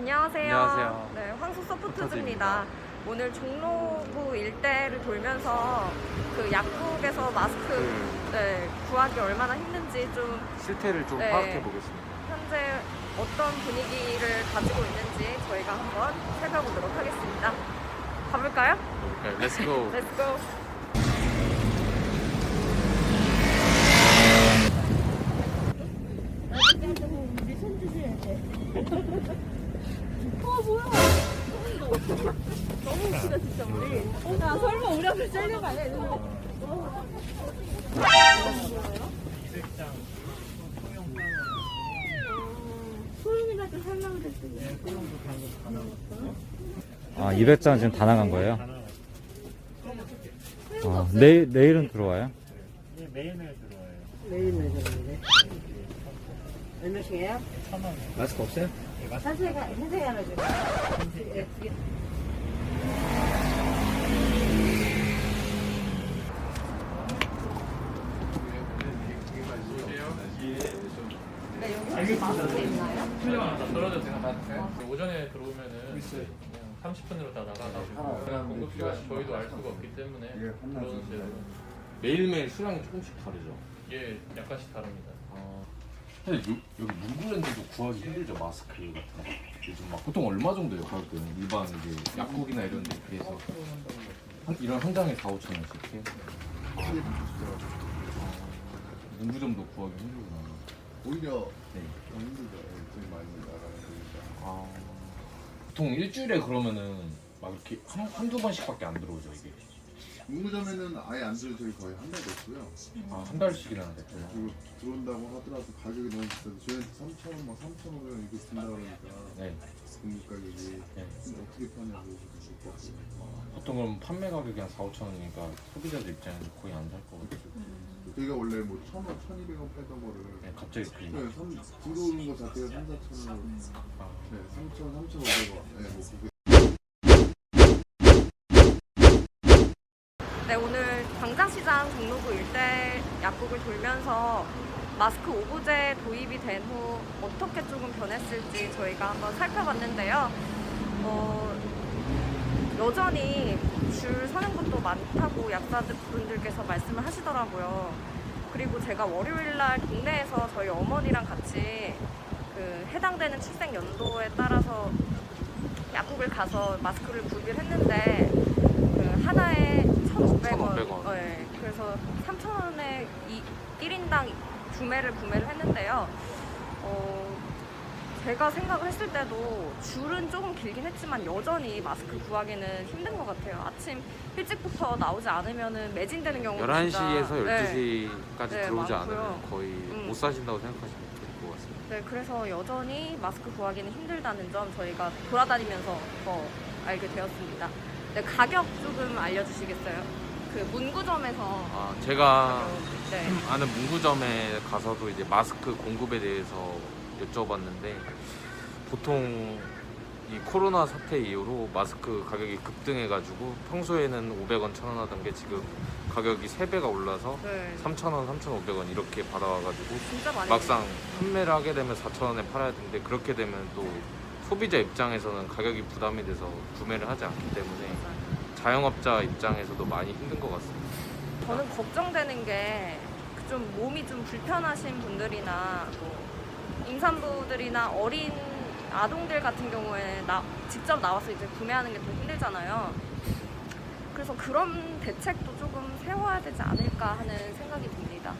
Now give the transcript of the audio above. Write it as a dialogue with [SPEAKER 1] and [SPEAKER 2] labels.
[SPEAKER 1] 안녕하세요.
[SPEAKER 2] 안녕하세요.
[SPEAKER 1] 네, 황소 서포트즈입니다. 오늘 종로구 일대를 돌면서 그 약국에서 마스크 네, 구하기 얼마나 힘든지 좀
[SPEAKER 2] 실태를 좀
[SPEAKER 1] 네.
[SPEAKER 2] 파악해 보겠습니다.
[SPEAKER 1] 현재 어떤 분위기를 가지고 있는지 저희가 한번 살펴보도록 하겠습니다. 가볼까요?
[SPEAKER 2] 네, 렛츠고.
[SPEAKER 1] 렛츠고.
[SPEAKER 3] 야 설마 우리 앞에 돼? 소영이한테 설명을 했더니
[SPEAKER 4] 아, 200장 지금 다 나간 거예요? 아, 내일, 내일은 들어와요?
[SPEAKER 5] 매일매일 들어와요.
[SPEAKER 3] 매일매일 들었는데 얼마씩이에요?
[SPEAKER 4] 마스크 없어요?
[SPEAKER 3] 산세가 산세가 하나 줘
[SPEAKER 1] 네, 여기 혹시 마스크 있나요?
[SPEAKER 6] 떨어져 제가 다 오전에 들어오면은 그냥 30분으로 다 나가가지고 그냥 공급 시간 저희도 알 수가 없기 때문에 들어오세요.
[SPEAKER 7] 매일매일 수량이 조금씩 다르죠.
[SPEAKER 6] 예, 약간씩 다릅니다.
[SPEAKER 7] 근데 요, 여기 문구랜드도 구하기 힘들죠 마스크 같은 거. 요즘 막 보통 얼마 정도예요 가격대는 일반 이제 약국이나 이런 데 비해서 한, 이런 한 장에 4, 5천 원씩 해. 아, 문구점도 구하기 힘들구나.
[SPEAKER 8] 오히려
[SPEAKER 7] 네.
[SPEAKER 8] 더 힘들죠. 예, 제일 많이 나가는 거니까.
[SPEAKER 7] 아, 보통 일주일에 그러면은 막 이렇게 한, 한두 번씩밖에 안 들어오죠 이게.
[SPEAKER 8] 문구점에는 아예 안 들어 저희 거의 한 달도 없고요.
[SPEAKER 7] 아, 한 달씩이나 됐어요.
[SPEAKER 8] 그리고 들어온다고 하더라도 가격이 너무 비싸서 저희한테 3,000원, 막 3,500원 이렇게 준다 그러니까
[SPEAKER 7] 네.
[SPEAKER 8] 공급 가격이
[SPEAKER 7] 네.
[SPEAKER 8] 근데 어떻게 파냐고 그러실
[SPEAKER 7] 보통 그럼 판매 가격이 한 4, 5천 원이니까 소비자들 입장에서 거의 안살 거거든요.
[SPEAKER 8] 저희가 원래 뭐 1,000원, 1,200원 팔던 거를
[SPEAKER 7] 네, 갑자기 그림.
[SPEAKER 8] 네, 삼, 들어오는 거 자체가 3, 4,000원,
[SPEAKER 7] 아,
[SPEAKER 8] 네, 3,000원, 3,500원. 네, 뭐 그게
[SPEAKER 1] 네, 오늘 광장시장 종로구 일대 약국을 돌면서 마스크 오브제 도입이 된 후 어떻게 조금 변했을지 저희가 한번 살펴봤는데요. 어, 여전히 줄 서는 곳도 많다고 약사분들께서 말씀을 하시더라고요. 그리고 제가 월요일 날 동네에서 저희 어머니랑 같이 그 해당되는 출생 연도에 따라서 약국을 가서 마스크를 구입을 했는데 그 하나에 1,500원.
[SPEAKER 2] 1,500원.
[SPEAKER 1] 네, 그래서 3,000원에 이 1인당 구매를 구매를 했는데요. 어, 제가 생각을 했을 때도 줄은 조금 길긴 했지만 여전히 마스크 구하기는 힘든 것 같아요. 아침 일찍부터 나오지 않으면 매진되는 경우가
[SPEAKER 2] 11시에서
[SPEAKER 1] 네.
[SPEAKER 2] 12시까지
[SPEAKER 1] 네,
[SPEAKER 2] 들어오지
[SPEAKER 1] 많고요.
[SPEAKER 2] 않으면 거의
[SPEAKER 1] 음.
[SPEAKER 2] 못 사신다고 생각하시면 될 것 같습니다.
[SPEAKER 1] 네, 그래서 여전히 마스크 구하기는 힘들다는 점 저희가 돌아다니면서 더 알게 되었습니다. 네, 가격 조금 알려주시겠어요? 그 문구점에서
[SPEAKER 2] 아, 제가
[SPEAKER 1] 네.
[SPEAKER 2] 아는 문구점에 가서도 이제 마스크 공급에 대해서 여쭤봤는데 보통 이 코로나 사태 이후로 마스크 가격이 급등해가지고 평소에는 500원, 1000원 하던 게 지금 가격이 3배가 올라서
[SPEAKER 1] 네,
[SPEAKER 2] 3,000원, 3,500원 이렇게 받아와가지고
[SPEAKER 1] 진짜 많이
[SPEAKER 2] 막상 판매를 하게 되면 4,000원에 팔아야 되는데 그렇게 되면 또 소비자 입장에서는 가격이 부담이 돼서 구매를 하지 않기 때문에 자영업자 입장에서도 많이 힘든 것 같습니다.
[SPEAKER 1] 저는 걱정되는 게 좀 몸이 좀 불편하신 분들이나 뭐 임산부들이나 어린 아동들 같은 경우에 나, 직접 나와서 이제 구매하는 게더 힘들잖아요. 그래서 그런 대책도 조금 세워야 되지 않을까 하는 생각이 듭니다.